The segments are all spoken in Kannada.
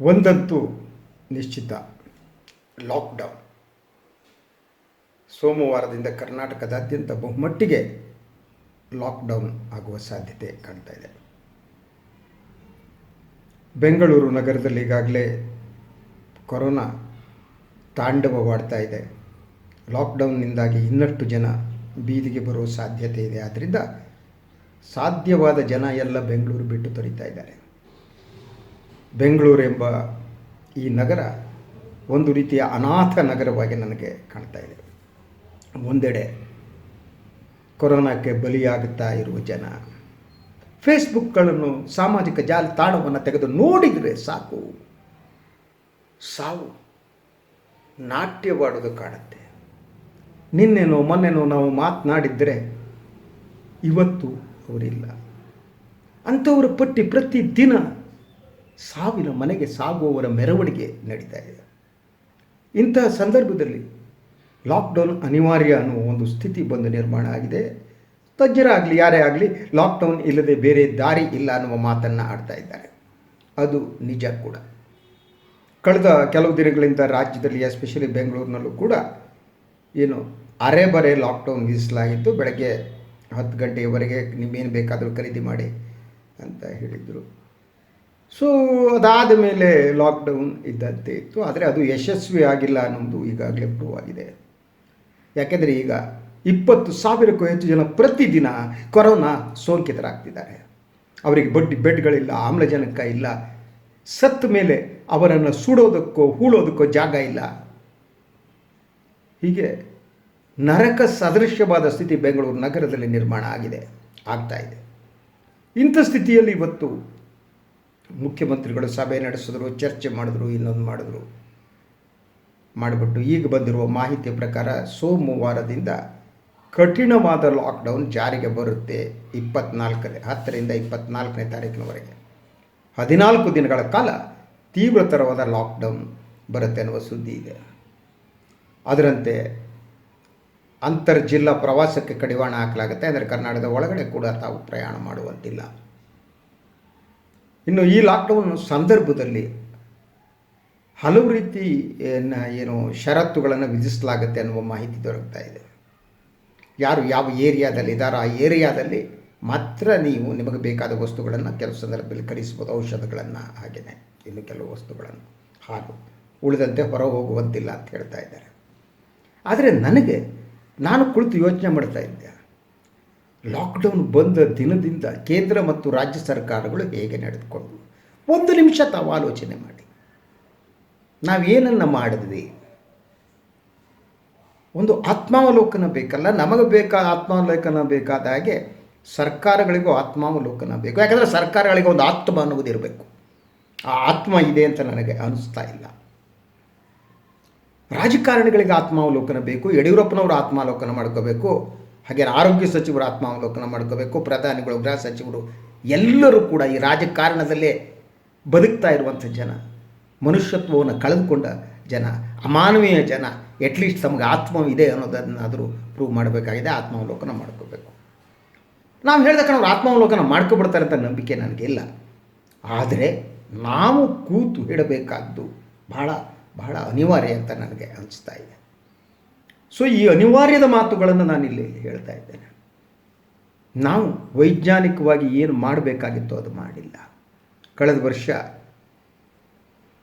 ಒಂದಂತೂ ನಿಶ್ಚಿತ. ಲಾಕ್ಡೌನ್ ಸೋಮವಾರದಿಂದ ಕರ್ನಾಟಕದಾದ್ಯಂತ ಬಹುಮಟ್ಟಿಗೆ ಲಾಕ್ಡೌನ್ ಆಗುವ ಸಾಧ್ಯತೆ ಕಾಣ್ತಾ ಇದೆ. ಬೆಂಗಳೂರು ನಗರದಲ್ಲಿ ಈಗಾಗಲೇ ಕೊರೋನಾ ತಾಂಡವವಾಡ್ತಾ ಇದೆ. ಲಾಕ್ಡೌನ್ನಿಂದಾಗಿ ಇನ್ನಷ್ಟು ಜನ ಬೀದಿಗೆ ಬರುವ ಸಾಧ್ಯತೆ ಇದೆ. ಆದ್ದರಿಂದ ಸಾಧ್ಯವಾದ ಜನ ಎಲ್ಲ ಬೆಂಗಳೂರು ಬಿಟ್ಟು ತೊರಿತಾ ಇದ್ದಾರೆ. ಬೆಂಗಳೂರು ಎಂಬ ಈ ನಗರ ಒಂದು ರೀತಿಯ ಅನಾಥ ನಗರವಾಗಿ ನನಗೆ ಕಾಣ್ತಾ ಇದೆ. ಒಂದೆಡೆ ಕೊರೋನಾಕ್ಕೆ ಬಲಿಯಾಗುತ್ತಾ ಇರುವ ಜನ, ಫೇಸ್ಬುಕ್ಗಳನ್ನು ಸಾಮಾಜಿಕ ಜಾಲತಾಣವನ್ನು ತೆಗೆದು ನೋಡಿದರೆ ಸಾಕು. ಸಾವು. ನಾಟ್ಯವಾಡೋದು ಕಾಣುತ್ತೆ. ನಿನ್ನೆನೋ ಮೊನ್ನೆನೋ ನಾವು ಮಾತನಾಡಿದ್ದರೆ ಇವತ್ತು ಅವರಿಲ್ಲ. ಅಂಥವರ ಪಟ್ಟಿ ಪ್ರತಿ ದಿನ ಸಾವಿನ ಮನೆಗೆ ಸಾಗುವವರ ಮೆರವಣಿಗೆ ನಡೀತಾ ಇದೆ. ಇಂತಹ ಸಂದರ್ಭದಲ್ಲಿ ಲಾಕ್ಡೌನ್ ಅನಿವಾರ್ಯ ಅನ್ನುವ ಒಂದು ಸ್ಥಿತಿ ಬಂದು ನಿರ್ಮಾಣ ಆಗಿದೆ. ತಜ್ಞರಾಗಲಿ ಯಾರೇ ಆಗಲಿ ಲಾಕ್ಡೌನ್ ಇಲ್ಲದೆ ಬೇರೆ ದಾರಿ ಇಲ್ಲ ಅನ್ನುವ ಮಾತನ್ನು ಆಡ್ತಾ ಇದ್ದಾರೆ. ಅದು ನಿಜ ಕೂಡ. ಕಳೆದ ಕೆಲವು ದಿನಗಳಿಂದ ರಾಜ್ಯದಲ್ಲಿ ಎಸ್ಪೆಷಲಿ ಬೆಂಗಳೂರಿನಲ್ಲೂ ಕೂಡ ಏನು ಅರೆ ಬರೆ ಲಾಕ್ಡೌನ್ ವಿಧಿಸಲಾಗಿತ್ತು. ಬೆಳಗ್ಗೆ ಹತ್ತು ಗಂಟೆಯವರೆಗೆ ನಿಮ್ಮೇನು ಬೇಕಾದರೂ ಖರೀದಿ ಮಾಡಿ ಅಂತ ಹೇಳಿದರು. ಸೊ ಅದಾದ ಮೇಲೆ ಲಾಕ್ಡೌನ್ ಇದ್ದಂತೆ ಇತ್ತು. ಆದರೆ ಅದು ಯಶಸ್ವಿ ಆಗಿಲ್ಲ ಅನ್ನೋದು ಈಗಾಗಲೇ ಪ್ರೂವ್ ಆಗಿದೆ. ಯಾಕೆಂದರೆ ಈಗ ಇಪ್ಪತ್ತು ಸಾವಿರಕ್ಕೂ ಹೆಚ್ಚು ಜನ ಪ್ರತಿದಿನ ಕೊರೋನಾ ಸೋಂಕಿತರಾಗ್ತಿದ್ದಾರೆ. ಅವರಿಗೆ ಬಡ್ಡಿ, ಬೆಡ್ಗಳಿಲ್ಲ, ಆಮ್ಲಜನಕ ಇಲ್ಲ. ಸತ್ತ ಮೇಲೆ ಅವರನ್ನು ಸುಡೋದಕ್ಕೋ, ಹೂಳೋದಕ್ಕೋ ಜಾಗ ಇಲ್ಲ. ಹೀಗೆ ನರಕ ಸದೃಶ್ಯವಾದ ಸ್ಥಿತಿ ಬೆಂಗಳೂರು ನಗರದಲ್ಲಿ ನಿರ್ಮಾಣ ಆಗಿದೆ, ಆಗ್ತಾ ಇದೆ. ಇಂಥ ಸ್ಥಿತಿಯಲ್ಲಿ ಇವತ್ತು ಮುಖ್ಯಮಂತ್ರಿಗಳು ಸಭೆ ನಡೆಸಿದ್ರು, ಚರ್ಚೆ ಮಾಡಿದ್ರು, ಇನ್ನೊಂದು ಮಾಡಿದ್ರು. ಮಾಡಿಬಿಟ್ಟು ಈಗ ಬಂದಿರುವ ಮಾಹಿತಿ ಪ್ರಕಾರ ಸೋಮವಾರದಿಂದ ಕಠಿಣವಾದ ಲಾಕ್ಡೌನ್ ಜಾರಿಗೆ ಬರುತ್ತೆ ಇಪ್ಪತ್ನಾಲ್ಕನೇ, ಹತ್ತರಿಂದ ಇಪ್ಪತ್ನಾಲ್ಕನೇ ತಾರೀಕಿನವರೆಗೆ. ಹದಿನಾಲ್ಕು ದಿನಗಳ ಕಾಲ ತೀವ್ರತರವಾದ ಲಾಕ್ಡೌನ್ ಬರುತ್ತೆ ಅನ್ನುವ ಸುದ್ದಿ ಇದೆ. ಅದರಂತೆ ಅಂತರ್ಜಿಲ್ಲಾ ಪ್ರವಾಸಕ್ಕೆ ಕಡಿವಾಣ ಹಾಕಲಾಗುತ್ತೆ ಅಂದರೆ ಕರ್ನಾಟಕದ ಒಳಗಡೆ ಕೂಡ ತಾವು ಪ್ರಯಾಣ ಮಾಡುವಂತಿಲ್ಲ. ಇನ್ನು ಈ ಲಾಕ್ಡೌನ್ ಸಂದರ್ಭದಲ್ಲಿ ಹಲವು ರೀತಿ ಏನ ಷರತ್ತುಗಳನ್ನು ವಿಧಿಸಲಾಗುತ್ತೆ ಅನ್ನುವ ಮಾಹಿತಿ ದೊರಕ್ತಾ ಇದೆ. ಯಾರು ಯಾವ ಏರಿಯಾದಲ್ಲಿ ಇದ್ದಾರೋ ಆ ಏರಿಯಾದಲ್ಲಿ ಮಾತ್ರ ನೀವು ನಿಮಗೆ ಬೇಕಾದ ವಸ್ತುಗಳನ್ನು ಕೆಲವು ಸಂದರ್ಭದಲ್ಲಿ ಖರೀದಿಸ್ಬೋದು ಔಷಧಗಳನ್ನು ಹಾಗೆಯೇ ಇನ್ನು ಕೆಲವು ವಸ್ತುಗಳನ್ನು. ಹಾಗೂ ಉಳಿದಂತೆ ಹೊರ ಹೋಗುವಂತಿಲ್ಲ ಅಂತ ಹೇಳ್ತಾ ಇದ್ದಾರೆ. ಆದರೆ ನನಗೆ, ನಾನು ಕುಳಿತು ಯೋಚನೆ ಮಾಡ್ತಾ ಇದ್ದೆ. ಲಾಕ್ಡೌನ್ ಬಂದ ದಿನದಿಂದ ಕೇಂದ್ರ ಮತ್ತು ರಾಜ್ಯ ಸರ್ಕಾರಗಳು ಹೇಗೆ ನಡೆದುಕೊಂಡು ಒಂದು ನಿಮಿಷ ತಾವು ಆಲೋಚನೆ ಮಾಡಿ. ನಾವೇನನ್ನು ಮಾಡಿದ್ವಿ? ಒಂದು ಆತ್ಮಾವಲೋಕನ ಬೇಕಲ್ಲ? ನಮಗೆ ಬೇಕಾದ ಆತ್ಮಾವಲೋಕನ ಬೇಕಾದ ಹಾಗೆ ಸರ್ಕಾರಗಳಿಗೂ ಆತ್ಮಾವಲೋಕನ ಬೇಕು. ಯಾಕಂದರೆ ಸರ್ಕಾರಗಳಿಗೆ ಒಂದು ಆತ್ಮ ಇರಬೇಕು. ಆ ಆತ್ಮ ಇದೆ ಅಂತ ನನಗೆ ಅನಿಸ್ತಾ ಇಲ್ಲ. ರಾಜಕಾರಣಿಗಳಿಗೆ ಆತ್ಮಾವಲೋಕನ ಬೇಕು, ಯಡಿಯೂರಪ್ಪನವರು ಆತ್ಮಾವಲೋಕನ ಮಾಡ್ಕೋಬೇಕು. ಹಾಗೆ ಆರೋಗ್ಯ ಸಚಿವರು ಆತ್ಮಾವಲೋಕನ ಮಾಡ್ಕೋಬೇಕು. ಪ್ರಧಾನಿಗಳು, ಗೃಹ ಸಚಿವರು ಎಲ್ಲರೂ ಕೂಡ ಈ ರಾಜಕಾರಣದಲ್ಲೇ ಬದುಕ್ತಾ ಇರುವಂಥ ಜನ, ಮನುಷ್ಯತ್ವವನ್ನು ಕಳೆದುಕೊಂಡ ಜನ, ಅಮಾನವೀಯ ಜನ ಎಟ್ಲೀಸ್ಟ್ ತಮಗೆ ಆತ್ಮವಿದೆ ಅನ್ನೋದನ್ನಾದರೂ ಪ್ರೂವ್ ಮಾಡಬೇಕಾಗಿದೆ, ಆತ್ಮಾವಲೋಕನ ಮಾಡ್ಕೋಬೇಕು. ನಾವು ಹೇಳಿದ ಕಣವ್ರು, ಆತ್ಮಾವಲೋಕನ ಮಾಡ್ಕೊಬಿಡ್ತಾರೆ ಅಂತ ನಂಬಿಕೆ ನನಗಿಲ್ಲ ಆದರೆ ನಾವು ಕೂತು ಹೇಳಬೇಕಾದ್ದು ಬಹಳ ಬಹಳ ಅನಿವಾರ್ಯ ಅಂತ ನನಗೆ ಅನಿಸ್ತಾ ಇದೆ. ಸೊ ಈ ಅನಿವಾರ್ಯದ ಮಾತುಗಳನ್ನು ನಾನಿಲ್ಲಿ ಹೇಳ್ತಾ ಇದ್ದೇನೆ. ನಾವು ವೈಜ್ಞಾನಿಕವಾಗಿ ಏನು ಮಾಡಬೇಕಾಗಿತ್ತು ಅದು ಮಾಡಿಲ್ಲ. ಕಳೆದ ವರ್ಷ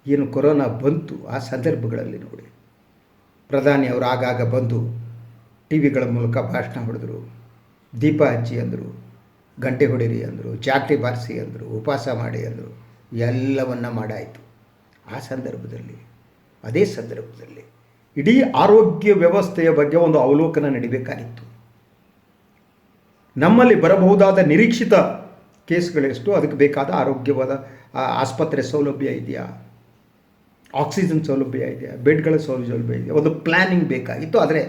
ಏನು ಕೊರೋನಾ ಬಂತು ಆ ಸಂದರ್ಭಗಳಲ್ಲಿ ನೋಡಿ. ಪ್ರಧಾನಿ ಅವರು ಆಗಾಗ ಬಂದು ಟಿ ವಿಗಳ ಮೂಲಕ ಭಾಷಣ ಹೊಡೆದರು. ದೀಪ ಹಚ್ಚಿ ಅಂದರು, ಗಂಟೆ ಹೊಡೀರಿ ಅಂದರು ಜಾಕ್ಟಿ ಬಾರಿಸಿ ಅಂದರು, ಉಪವಾಸ ಮಾಡಿ ಅಂದರು, ಎಲ್ಲವನ್ನ ಮಾಡಾಯಿತು. ಆ ಸಂದರ್ಭದಲ್ಲಿ, ಅದೇ ಸಂದರ್ಭದಲ್ಲಿ ಇಡೀ ಆರೋಗ್ಯ ವ್ಯವಸ್ಥೆಯ ಬಗ್ಗೆ ಒಂದು ಅವಲೋಕನ ನಡಿಬೇಕಾಗಿತ್ತು. ನಮ್ಮಲ್ಲಿ ಬರಬಹುದಾದ ನಿರೀಕ್ಷಿತ ಕೇಸ್ಗಳೆಷ್ಟು ಅದಕ್ಕೆ ಬೇಕಾದ ಆರೋಗ್ಯವಾದ ಆಸ್ಪತ್ರೆ ಸೌಲಭ್ಯ ಇದೆಯಾ? ಆಕ್ಸಿಜನ್ ಸೌಲಭ್ಯ ಇದೆಯಾ? ಬೆಡ್ಗಳ ಸೌಲಭ್ಯ ಇದೆಯಾ? ಒಂದು ಪ್ಲ್ಯಾನಿಂಗ್ ಬೇಕಾಗಿತ್ತು, ಆದರೆ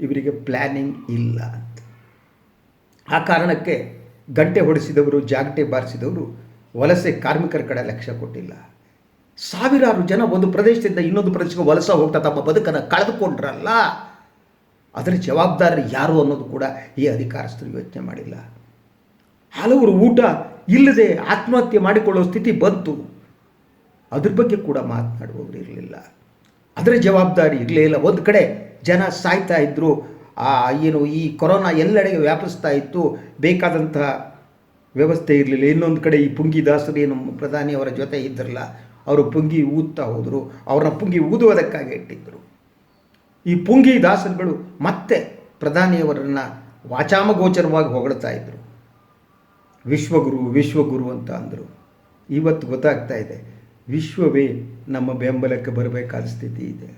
ಇವರಿಗೆ ಪ್ಲ್ಯಾನಿಂಗ್ ಇಲ್ಲ ಆ ಕಾರಣಕ್ಕೆ ಗಂಟೆ ಹೊಡೆಸಿದವರು, ಜಾಗಟೆ ಬಾರಿಸಿದವರು, ವಲಸೆ ಕಾರ್ಮಿಕರ ಕಡೆ ಲಕ್ಷ್ಯ ಕೊಟ್ಟಿಲ್ಲ. ಸಾವಿರಾರು ಜನ ಒಂದು ಪ್ರದೇಶದಿಂದ ಇನ್ನೊಂದು ಪ್ರದೇಶಕ್ಕೆ ವಲಸ ಹೋಗ್ತಾ ತಮ್ಮ ಬದುಕನ್ನು ಕಳೆದುಕೊಂಡ್ರಲ್ಲ? ಅದರ ಜವಾಬ್ದಾರಿ ಯಾರು ಅನ್ನೋದು ಕೂಡ ಈ ಅಧಿಕಾರಸ್ಥರು ಯೋಚನೆ ಮಾಡಿಲ್ಲ. ಹಲವರು ಊಟ ಇಲ್ಲದೆ ಆತ್ಮಹತ್ಯೆ ಮಾಡಿಕೊಳ್ಳುವ ಸ್ಥಿತಿ ಬಂತು. ಅದ್ರ ಬಗ್ಗೆ ಕೂಡ ಮಾತನಾಡುವವರು ಇರಲಿಲ್ಲ. ಅದರ ಜವಾಬ್ದಾರಿ ಇರಲೇ ಇಲ್ಲ. ಒಂದು ಕಡೆ ಜನ ಸಾಯ್ತಾ ಇದ್ದರು ಆ, ಏನು ಈ ಕೊರೋನಾ ಎಲ್ಲೆಡೆಗೆ ವ್ಯಾಪಿಸ್ತಾ ಇತ್ತು. ಬೇಕಾದಂತಹ ವ್ಯವಸ್ಥೆ ಇರಲಿಲ್ಲ. ಇನ್ನೊಂದು ಕಡೆ ಈ ಪುಂಗಿ ದಾಸರು ಏನು ಪ್ರಧಾನಿಯವರ ಜೊತೆ ಇದ್ದರಲ್ಲ ಅವರು ಪುಂಗಿ ಊದ್ತಾ ಹೋದರು, ಅವ್ರನ್ನ ಪುಂಗಿ ಊದುವುದಕ್ಕಾಗಿ ಇಟ್ಟಿದ್ದರು ಈ ಪುಂಗಿ ದಾಸರುಗಳು ಮತ್ತೆ ಪ್ರಧಾನಿಯವರನ್ನು ವಾಚಾಮಗೋಚರವಾಗಿ ಹೊಗಳ್ತಾ ಇದ್ದರು ವಿಶ್ವಗುರು ವಿಶ್ವಗುರು ಅಂತ ಅಂದರು. ಇವತ್ತು ಗೊತ್ತಾಗ್ತಾ ಇದೆ, ವಿಶ್ವವೇ ನಮ್ಮ ಬೆಂಬಲಕ್ಕೆ ಬರಬೇಕಾದ ಸ್ಥಿತಿ ಇದೆ.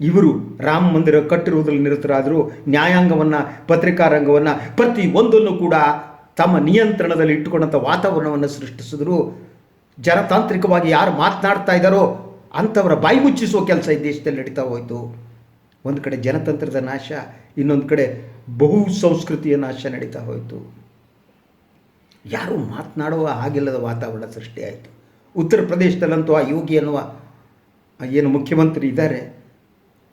ಇವರು ರಾಮ ಮಂದಿರ ಕಟ್ಟಿರುವುದರಲ್ಲಿ ನಿರತರಾದರೂ, ನ್ಯಾಯಾಂಗವನ್ನು ಪ್ರತಿ ಒಂದನ್ನು ಕೂಡ ತಮ್ಮ ನಿಯಂತ್ರಣದಲ್ಲಿ ಇಟ್ಟುಕೊಂಡಂಥ ವಾತಾವರಣವನ್ನು ಸೃಷ್ಟಿಸಿದ್ರು. ಜನತಾಂತ್ರಿಕವಾಗಿ ಯಾರು ಮಾತನಾಡ್ತಾ ಇದ್ದಾರೋ ಅಂಥವರ ಬಾಯಿ ಮುಚ್ಚಿಸುವ ಕೆಲಸ ಈ ದೇಶದಲ್ಲಿ ನಡೀತಾ ಹೋಯಿತು. ಒಂದು ಕಡೆ ಜನತಂತ್ರದ ನಾಶ, ಇನ್ನೊಂದು ಕಡೆ ಬಹು ಸಂಸ್ಕೃತಿಯ ನಾಶ ನಡೀತಾ ಹೋಯಿತು. ಯಾರು ಮಾತನಾಡುವ ಹಾಗಿಲ್ಲದ ವಾತಾವರಣ ಸೃಷ್ಟಿಯಾಯಿತು ಉತ್ತರ ಪ್ರದೇಶದಲ್ಲಂತೂ ಆ ಯೋಗಿ ಅನ್ನುವ ಏನು ಮುಖ್ಯಮಂತ್ರಿ ಇದ್ದಾರೆ,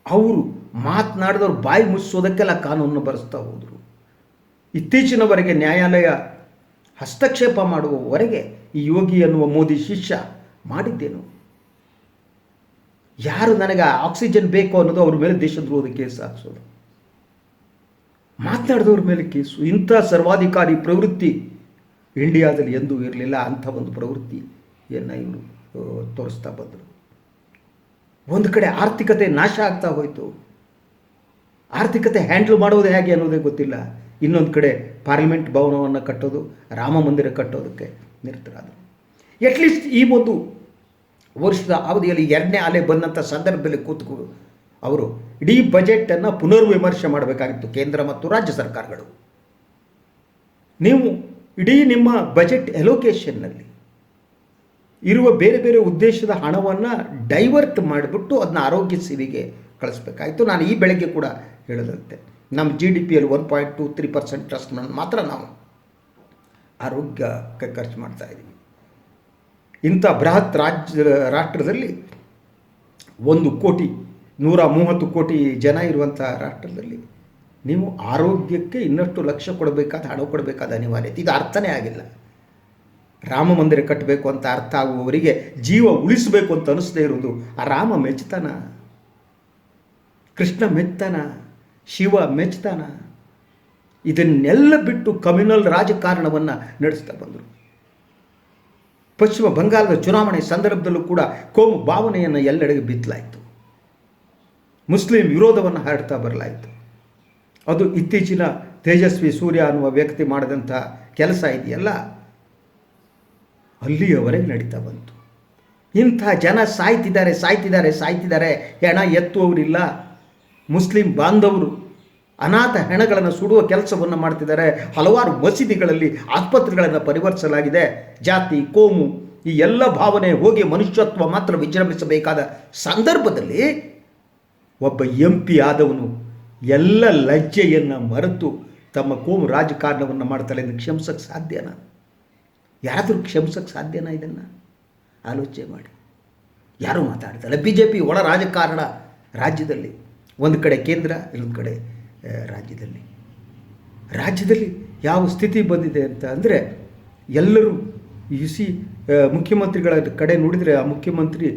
ಅವರು ಮಾತನಾಡಿದವ್ರು ಬಾಯಿ ಮುಚ್ಚಿಸೋದಕ್ಕೆಲ್ಲ ಕಾನೂನು ಬರೆಸ್ತಾ ಹೋದರು. ಇತ್ತೀಚಿನವರೆಗೆ ನ್ಯಾಯಾಲಯ ಹಸ್ತಕ್ಷೇಪ ಮಾಡುವವರೆಗೆ ಈ ಯೋಗಿ ಅನ್ನುವ ಮೋದಿ ಶಿಷ್ಯ ಮಾಡಿದ್ದೇನು? ಯಾರು ನನಗೆ ಆಕ್ಸಿಜನ್ ಬೇಕು ಅನ್ನೋದು ಅವ್ರ ಮೇಲೆ ದೇಶದ್ರೋಹದ ಕೇಸ್ ಹಾಕ್ಸೋದು. ಮಾತನಾಡಿದವ್ರ ಮೇಲೆ ಕೇಸು. ಇಂಥ ಸರ್ವಾಧಿಕಾರಿ ಪ್ರವೃತ್ತಿ ಇಂಡಿಯಾದಲ್ಲಿ ಎಂದೂ ಇರಲಿಲ್ಲ. ಅಂಥ ಒಂದು ಪ್ರವೃತ್ತಿಯನ್ನು ಇವರು ತೋರಿಸ್ತಾ ಬಂದರು. ಒಂದು ಕಡೆ ಆರ್ಥಿಕತೆ ನಾಶ ಆಗ್ತಾ ಹೋಯಿತು. ಆರ್ಥಿಕತೆ ಹ್ಯಾಂಡಲ್ ಮಾಡೋದು ಹೇಗೆ ಅನ್ನೋದೇ ಗೊತ್ತಿಲ್ಲ. ಇನ್ನೊಂದು ಕಡೆ ಪಾರ್ಲಿಮೆಂಟ್ ಭವನವನ್ನು ಕಟ್ಟೋದು, ರಾಮ ಮಂದಿರ ಕಟ್ಟೋದಕ್ಕೆ. ನಿರತರಾದರು. ಎಟ್ಲೀಸ್ಟ್ ಈ ಒಂದು ವರ್ಷದ ಅವಧಿಯಲ್ಲಿ ಎರಡನೇ ಅಲೆ ಬಂದಂಥ ಸಂದರ್ಭದಲ್ಲಿ ಕೂತ್ಕೊಂಡು ಅವರು ಇಡೀ ಬಜೆಟನ್ನು ಪುನರ್ವಿಮರ್ಶೆ ಮಾಡಬೇಕಾಗಿತ್ತು ಕೇಂದ್ರ ಮತ್ತು ರಾಜ್ಯ ಸರ್ಕಾರಗಳು. ನೀವು ಇಡೀ ನಿಮ್ಮ ಬಜೆಟ್ ಎಲೋಕೇಶನ್ನಲ್ಲಿ ಇರುವ ಬೇರೆ ಬೇರೆ ಉದ್ದೇಶದ ಹಣವನ್ನು ಡೈವರ್ಟ್ ಮಾಡಿಬಿಟ್ಟು ಅದನ್ನ ಆರೋಗ್ಯ ಸೇವೆಗೆ ಕಳಿಸ್ಬೇಕಾಯಿತು. ನಾನು ಈ ಬೆಳಗ್ಗೆ ಕೂಡ ಹೇಳದಂತೆ, ನಮ್ಮ ಜಿ ಡಿ ಪಿಯಲ್ಲಿ one point two three percent ಟ್ರಸ್ಟ್ನ ಮಾತ್ರ ನಾವು ಆರೋಗ್ಯಕ್ಕೆ ಖರ್ಚು ಮಾಡ್ತಾ ಇದ್ದೀವಿ ಇಂಥ ಬೃಹತ್ ರಾಜ್ಯ ರಾಷ್ಟ್ರದಲ್ಲಿ ಒಂದು ಕೋಟಿ, ನೂರ ಮೂವತ್ತು ಕೋಟಿ ಜನ ಇರುವಂಥ ರಾಷ್ಟ್ರದಲ್ಲಿ ನೀವು ಆರೋಗ್ಯಕ್ಕೆ ಇನ್ನಷ್ಟು ಲಕ್ಷ ಕೊಡಬೇಕಾದ, ಹಣ ಕೊಡಬೇಕಾದ ಅನಿವಾರ್ಯತೆ. ಇದು ಅರ್ಥನೇ ಆಗಿಲ್ಲ. ರಾಮ ಮಂದಿರ ಕಟ್ಟಬೇಕು ಅಂತ ಅರ್ಥ ಆಗುವವರಿಗೆ ಜೀವ ಉಳಿಸಬೇಕು ಅಂತ ಅನಿಸದೇ ಇರೋದು ಆ ರಾಮ ಮೆಚ್ತಾನ ಕೃಷ್ಣ ಮೆಚ್ತಾನ ಶಿವ ಮೆಚ್ತಾನ ಇದನ್ನೆಲ್ಲ ಬಿಟ್ಟು ಕಮ್ಯುನಲ್ ರಾಜಕಾರಣವನ್ನು ನಡೆಸ್ತಾ ಬಂದರು. ಪಶ್ಚಿಮ ಬಂಗಾಳದ ಚುನಾವಣೆ ಸಂದರ್ಭದಲ್ಲೂ ಕೂಡ ಕೋಮು ಭಾವನೆಯನ್ನು ಎಲ್ಲೆಡೆಗೆ ಬಿತ್ತಲಾಯಿತು. ಮುಸ್ಲಿಂ ವಿರೋಧವನ್ನು ಹರಡ್ತಾ ಬರಲಾಯಿತು. ಅದು ಇತ್ತೀಚಿನ ತೇಜಸ್ವಿ ಸೂರ್ಯ ಅನ್ನುವ ವ್ಯಕ್ತಿ ಮಾಡಿದಂಥ ಕೆಲಸ ಇದೆಯಲ್ಲ? ಅಲ್ಲಿಯವರೆಗೆ ನಡೀತಾ ಬಂತು. ಇಂಥ ಜನ ಸಾಯ್ತಿದ್ದಾರೆ ಸಾಯ್ತಿದ್ದಾರೆ ಸಾಯ್ತಿದ್ದಾರೆ. ಹೆಣ ಎತ್ತುವವರಿಲ್ಲ. ಮುಸ್ಲಿಂ ಬಾಂಧವರು ಅನಾಥ ಹೆಣಗಳನ್ನು ಸುಡುವ ಕೆಲಸವನ್ನು ಮಾಡ್ತಿದ್ದಾರೆ. ಹಲವಾರು ಮಸೀದಿಗಳಲ್ಲಿ ಆಸ್ಪತ್ರೆಗಳನ್ನು ಪರಿವರ್ತಿಸಲಾಗಿದೆ ಜಾತಿ, ಕೋಮು ಈ ಎಲ್ಲ ಭಾವನೆ ಹೋಗಿ ಮನುಷ್ಯತ್ವ ಮಾತ್ರ ವಿಜೃಂಭಿಸಬೇಕಾದ ಸಂದರ್ಭದಲ್ಲಿ ಒಬ್ಬ ಎಂ ಪಿ ಆದವನು ಎಲ್ಲ ಲಜ್ಜೆಯನ್ನು ಮರೆತು ತಮ್ಮ ಕೋಮು ರಾಜಕಾರಣವನ್ನು ಮಾಡ್ತಾಳೆ ಎಂದು ಕ್ಷಮಿಸಕ್ಕೆ ಸಾಧ್ಯನಾ? ಯಾರಾದರೂ ಕ್ಷಮಿಸಕ್ಕೆ ಸಾಧ್ಯನಾ ಇದನ್ನು? ಆಲೋಚನೆ ಮಾಡಿ. ಯಾರು ಮಾತಾಡ್ತಾರೆ ಬಿ ಜೆ ಪಿ ಒಳ ರಾಜಕಾರಣ ರಾಜ್ಯದಲ್ಲಿ. ಒಂದು ಕಡೆ ಕೇಂದ್ರ, ಇನ್ನೊಂದು ಕಡೆ ರಾಜ್ಯದಲ್ಲಿ. ರಾಜ್ಯದಲ್ಲಿ ಯಾವ ಸ್ಥಿತಿ ಬಂದಿದೆ ಅಂತ ಅಂದರೆ ಎಲ್ಲರೂ ಯು ಸಿ ಮುಖ್ಯಮಂತ್ರಿಗಳ ಕಡೆ ನೋಡಿದರೆ ಆ ಮುಖ್ಯಮಂತ್ರಿ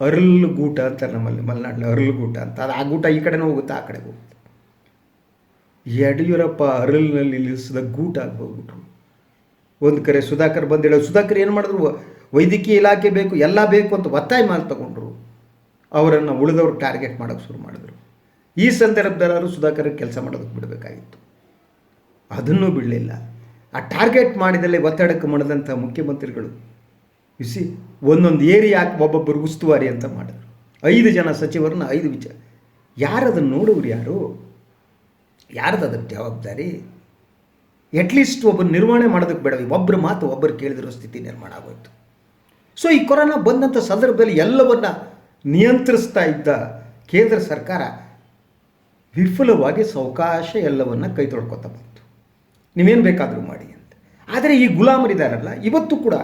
ಅರಲ್ ಗೂಟ ಅಂತಾರೆ ನಮ್ಮಲ್ಲಿ ಮಲೆನಾಡಿನ ಅರಲ್ ಗೂಟ ಅಂತ. ಅದು ಆ ಗೂಟ ಈ ಕಡೆನೂ ಹೋಗುತ್ತೆ? ಆ ಕಡೆ ಹೋಗುತ್ತೆ? ಯಡಿಯೂರಪ್ಪ ಅರಲ್ನಲ್ಲಿ ನಿಲ್ಲಿಸಿದ ಗೂಟ ಆಗ್ಬೋಗ್ಬಿಟ್ರು ಒಂದು ಕರೆ ಸುಧಾಕರ್ ಬಂದು ಹೇಳೋ ಸುಧಾಕರ್ ಏನು ಮಾಡಿದ್ರು? ವೈದ್ಯಕೀಯ ಇಲಾಖೆ ಬೇಕು, ಎಲ್ಲ ಬೇಕು ಅಂತ ಒತ್ತಾಯ ಮಾಡಿ ತಗೊಂಡ್ರು. ಅವರನ್ನು ಉಳಿದವರು ಟಾರ್ಗೆಟ್ ಮಾಡೋಕ್ಕೆ ಶುರು ಮಾಡಿದ್ರು. ಈ ಸಂದರ್ಭದಲ್ಲಾದ್ರೂ ಸುಧಾಕರ್ ಕೆಲಸ ಮಾಡೋದಕ್ಕೆ ಬಿಡಬೇಕಾಗಿತ್ತು. ಅದನ್ನೂ ಬಿಡಲಿಲ್ಲ. ಆ ಟಾರ್ಗೆಟ್ ಮಾಡಿದಲ್ಲಿ ಒತ್ತಡಕ್ಕೆ ಮಾಡಿದಂಥ ಮುಖ್ಯಮಂತ್ರಿಗಳು ಬಿಸಿ ಒಂದೊಂದು ಏರಿಯಾಕ್ಕೆ ಒಬ್ಬೊಬ್ಬರು ಉಸ್ತುವಾರಿ ಅಂತ ಮಾಡಿದ್ರು. ಐದು ಜನ ಸಚಿವರನ್ನ ಐದು ವಿಚಾರ. ಯಾರದನ್ನು ನೋಡೋರು ಯಾರು? ಯಾರ್ದು ಜವಾಬ್ದಾರಿ? ಅಟ್ಲೀಸ್ಟ್ ಒಬ್ಬರು ನಿರ್ವಹಣೆ ಮಾಡೋದಕ್ಕೆ ಬೇಡ ಒಬ್ಬರು ಮಾತು ಒಬ್ಬರು ಕೇಳಿದಿರೋ ಸ್ಥಿತಿ ನಿರ್ಮಾಣ ಆಗೋಯ್ತು. ಸೊ ಈ ಕೊರೋನಾ ಬಂದಂಥ ಸಂದರ್ಭದಲ್ಲಿ ಎಲ್ಲವನ್ನ ನಿಯಂತ್ರಿಸ್ತಾ ಇದ್ದ ಕೇಂದ್ರ ಸರ್ಕಾರ ವಿಫುಲವಾಗಿ ಸಾವಕಾಶ ಎಲ್ಲವನ್ನು ಕೈ ತೊಳ್ಕೊತಾ ಬಂತು. ನೀವೇನು ಬೇಕಾದರೂ ಮಾಡಿ ಅಂತ. ಆದರೆ ಈ ಗುಲಾಮರಿದಾರಲ್ಲ ಇವತ್ತು ಕೂಡ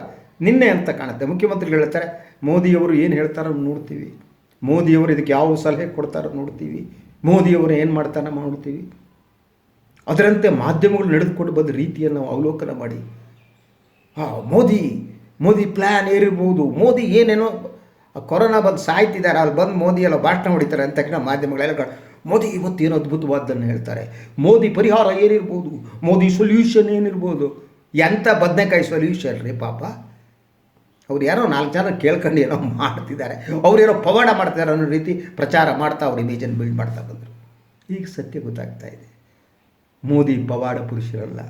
ನಿನ್ನೆ ಅಂತ ಕಾಣುತ್ತೆ. ಮುಖ್ಯಮಂತ್ರಿಗಳು ಹೇಳ್ತಾರೆ, ಮೋದಿಯವರು ಏನು ಹೇಳ್ತಾರೋ ನೋಡ್ತೀವಿ. ಮೋದಿಯವರು ಇದಕ್ಕೆ ಯಾವ ಸಲಹೆ ಕೊಡ್ತಾರೋ ನೋಡ್ತೀವಿ. ಮೋದಿಯವರು ಏನು ಮಾಡ್ತಾರೋ ನೋಡ್ತೀವಿ. ಅದರಂತೆ ಮಾಧ್ಯಮಗಳು ನಡೆದುಕೊಂಡು ಬಂದ ರೀತಿಯನ್ನು ನಾವು ಅವಲೋಕನ ಮಾಡಿ. ಹಾಂ ಮೋದಿ ಮೋದಿ ಪ್ಲ್ಯಾನ್ ಏರಿರ್ಬೋದು. ಮೋದಿ ಏನೇನೋ ಕೊರೋನಾ ಬಂದು ಸಾಯ್ತಿದ್ದಾರೆ. ಅಲ್ಲಿ ಬಂದು ಮೋದಿ ಎಲ್ಲ ಭಾಷಣ ಹೊಡಿತಾರೆ ಅಂತ ಮಾಧ್ಯಮಗಳೆಲ್ಲ ಮೋದಿ ಇವತ್ತೇನು ಅದ್ಭುತವಾದ್ದನ್ನು ಹೇಳ್ತಾರೆ? ಮೋದಿ ಪರಿಹಾರ ಏನಿರ್ಬೋದು? ಮೋದಿ ಸೊಲ್ಯೂಷನ್ ಏನಿರ್ಬೋದು? ಎಂಥ ಬದನೆಕಾಯಿ ಸೊಲ್ಯೂಷನ್ ರೀ ಪಾಪ? ಅವ್ರು ಯಾರೋ ನಾಲ್ಕು ಜನ ಕೇಳ್ಕೊಂಡು ಏನೋ ಮಾಡ್ತಿದ್ದಾರೆ. ಅವರೇನೋ ಪವಾಡ ಮಾಡ್ತಿದ್ದಾರೆ ಅನ್ನೋ ರೀತಿ ಪ್ರಚಾರ ಮಾಡ್ತಾ ಅವ್ರ ಇಮೇಜನ್ನು ಬಿಲ್ಡ್ ಮಾಡ್ತಾ ಬಂದರು. ಈಗ ಸತ್ಯ ಗೊತ್ತಾಗ್ತಾ ಇದೆ. ಮೋದಿ ಪವಾಡ ಪುರುಷರಲ್ಲ.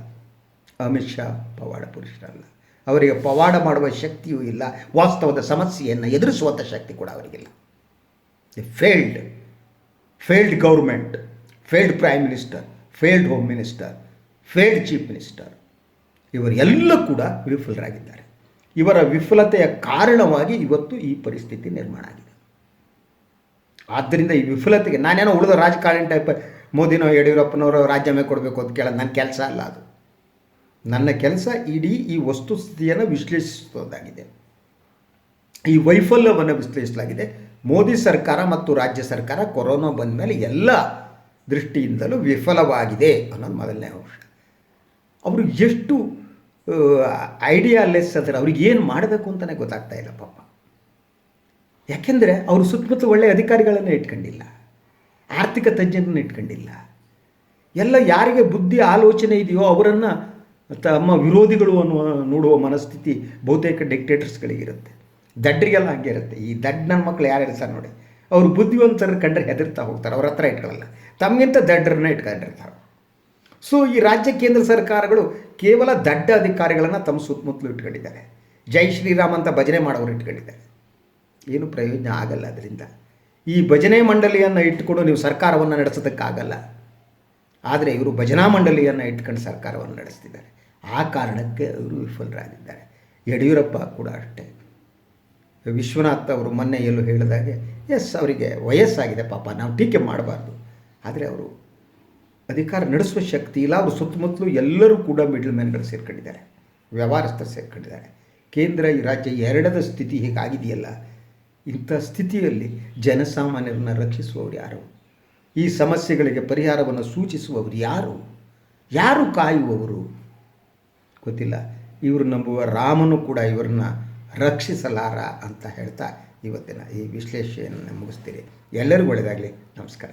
ಅಮಿತ್ ಶಾ ಪವಾಡ ಪುರುಷರಲ್ಲ. ಅವರಿಗೆ ಪವಾಡ ಮಾಡುವ ಶಕ್ತಿಯೂ ಇಲ್ಲ. ವಾಸ್ತವದ ಸಮಸ್ಯೆಯನ್ನು ಎದುರಿಸುವಂಥ ಶಕ್ತಿ ಕೂಡ ಅವರಿಗಿಲ್ಲ. Failed failed government failed prime minister failed home minister failed chief minister ಇವರೆಲ್ಲ ಕೂಡ ವಿಫಲರಾಗಿದ್ದಾರೆ. ಇವರ ವಿಫಲತೆಯ ಕಾರಣವಾಗಿ ಇವತ್ತು ಈ ಪರಿಸ್ಥಿತಿ ನಿರ್ಮಾಣ ಆಗಿದೆ. ಆದ್ದರಿಂದ ಈ ವಿಫಲತೆಗೆ ನಾನೇನೋ ಉಳಿದ ರಾಜಕಾರಣಿ ಟೈಪ್ ಮೋದಿನೋ ಯಡಿಯೂರಪ್ಪನವರು ರಾಜ್ಯಮೇ ಕೊಡಬೇಕು ಅಂತ ಕೇಳೋದು ನನ್ನ ಕೆಲಸ ಅಲ್ಲ ಅದು. ನನ್ನ ಕೆಲಸ ಇಡೀ ಈ ವಸ್ತುಸ್ಥಿತಿಯನ್ನು ವಿಶ್ಲೇಷಿಸೋದಾಗಿದೆ ಈ ವೈಫಲ್ಯವನ್ನು ವಿಶ್ಲೇಷಿಸಲಾಗಿದೆ. ಮೋದಿ ಸರ್ಕಾರ ಮತ್ತು ರಾಜ್ಯ ಸರ್ಕಾರ ಕೊರೋನಾ ಬಂದ ಮೇಲೆ ಎಲ್ಲ ದೃಷ್ಟಿಯಿಂದಲೂ ವಿಫಲವಾಗಿದೆ ಅನ್ನೋದು ಮೊದಲನೇ ಅಂಶ. ಅವರು ಎಷ್ಟು ಐಡಿಯಾ ಲೆಸ್ ಅಂದರೆ ಅವ್ರಿಗೆ ಏನು ಮಾಡಬೇಕು ಅಂತಲೇ ಗೊತ್ತಾಗ್ತಾ ಇಲ್ಲ ಪಾಪ. ಯಾಕೆಂದರೆ ಅವರು ಸುತ್ತಮುತ್ತ ಒಳ್ಳೆಯ ಅಧಿಕಾರಿಗಳನ್ನು ಇಟ್ಕೊಂಡಿಲ್ಲ, ಆರ್ಥಿಕ ತಜ್ಞರನ್ನು ಇಟ್ಕೊಂಡಿಲ್ಲ. ಎಲ್ಲ ಯಾರಿಗೆ ಬುದ್ಧಿ ಆಲೋಚನೆ ಇದೆಯೋ ಅವರನ್ನು ತಮ್ಮ ವಿರೋಧಿಗಳು ಅನ್ನುವ, ನೋಡುವ ಮನಸ್ಥಿತಿ ಬಹುತೇಕ ಡಿಕ್ಟೇಟರ್ಸ್ಗಳಿಗಿರುತ್ತೆ ದಡ್ಡರಿಗೆಲ್ಲ ಹಾಗೆ ಇರುತ್ತೆ. ಈ ದಡ್ಡ ನನ್ನ ಮಕ್ಕಳು ಯಾರು ಇರ್ತಾರೆ ನೋಡಿ. ಅವರು ಬುದ್ಧಿವಂತರ ಕಂಡ್ರೆ ಹೆದರ್ತಾ ಹೋಗ್ತಾರೆ, ಅವ್ರ ಹತ್ರ ಇಟ್ಕೊಳ್ಳಲ್ಲ. ತಮಗಿಂತ ದಡ್ಡರನ್ನ ಇಟ್ಕೊಂಡಿರ್ತಾರೆ. ಸೊ ಈ ರಾಜ್ಯ ಕೇಂದ್ರ ಸರ್ಕಾರಗಳು ಕೇವಲ ದಡ್ಡ ಅಧಿಕಾರಿಗಳನ್ನು ತಮ್ಮ ಸುತ್ತಮುತ್ತಲು ಇಟ್ಕೊಂಡಿದ್ದಾರೆ. ಜೈ ಶ್ರೀರಾಮ್ ಅಂತ ಭಜನೆ ಮಾಡೋರು ಇಟ್ಕೊಂಡಿದ್ದಾರೆ. ಏನು ಪ್ರಯೋಜನ ಆಗಲ್ಲ ಅದರಿಂದ. ಈ ಭಜನೆ ಮಂಡಳಿಯನ್ನು ಇಟ್ಟುಕೊಂಡು ನೀವು ಸರ್ಕಾರವನ್ನು ನಡೆಸೋದಕ್ಕಾಗಲ್ಲ. ಆದರೆ ಇವರು ಭಜನಾ ಮಂಡಳಿಯನ್ನು ಇಟ್ಕೊಂಡು ಸರ್ಕಾರವನ್ನು ನಡೆಸ್ತಿದ್ದಾರೆ. ಆ ಕಾರಣಕ್ಕೆ ಅವರು ವಿಫಲರಾಗಿದ್ದಾರೆ. ಯಡಿಯೂರಪ್ಪ ಕೂಡ ಅಷ್ಟೇ. ವಿಶ್ವನಾಥ್ ಅವರು ಮೊನ್ನೆ ಎಲ್ಲೂ ಹೇಳಿದಾಗೆ ಎಸ್ ಅವರಿಗೆ ವಯಸ್ಸಾಗಿದೆ ಪಾಪ, ನಾವು ಟೀಕೆ ಮಾಡಬಾರ್ದು. ಆದರೆ ಅವರು ಅಧಿಕಾರ ನಡೆಸುವ ಶಕ್ತಿ ಇಲ್ಲ, ಅವರು ಸುತ್ತಮುತ್ತಲು ಎಲ್ಲರೂ ಕೂಡ ಮಿಡ್ಲ್ ಮ್ಯಾನ್ಗಳು ಸೇರ್ಕೊಂಡಿದ್ದಾರೆ, ವ್ಯವಹಾರಸ್ಥರು ಸೇರ್ಕೊಂಡಿದ್ದಾರೆ. ಕೇಂದ್ರ ಈ ರಾಜ್ಯ ಎರಡದ ಸ್ಥಿತಿ ಹೀಗಾಗಿದೆಯಲ್ಲ, ಇಂಥ ಸ್ಥಿತಿಯಲ್ಲಿ ಜನಸಾಮಾನ್ಯರನ್ನು ರಕ್ಷಿಸುವವರು ಯಾರು? ಈ ಸಮಸ್ಯೆಗಳಿಗೆ ಪರಿಹಾರವನ್ನು ಸೂಚಿಸುವವರು ಯಾರು? ಯಾರು ಕಾಯುವವರು? ಗೊತ್ತಿಲ್ಲ. ಇವರು ನಂಬುವ ರಾಮನು ಕೂಡ ಇವರನ್ನ ರಕ್ಷಿಸಲಾರ ಅಂತ ಹೇಳ್ತಾ ಇವತ್ತಿನ ಈ ವಿಶ್ಲೇಷಣೆಯನ್ನು ಮುಗಿಸ್ತೀರಿ. ಎಲ್ಲರಿಗೂ ಒಳ್ಳೆಯದಾಗಲಿ ನಮಸ್ಕಾರ.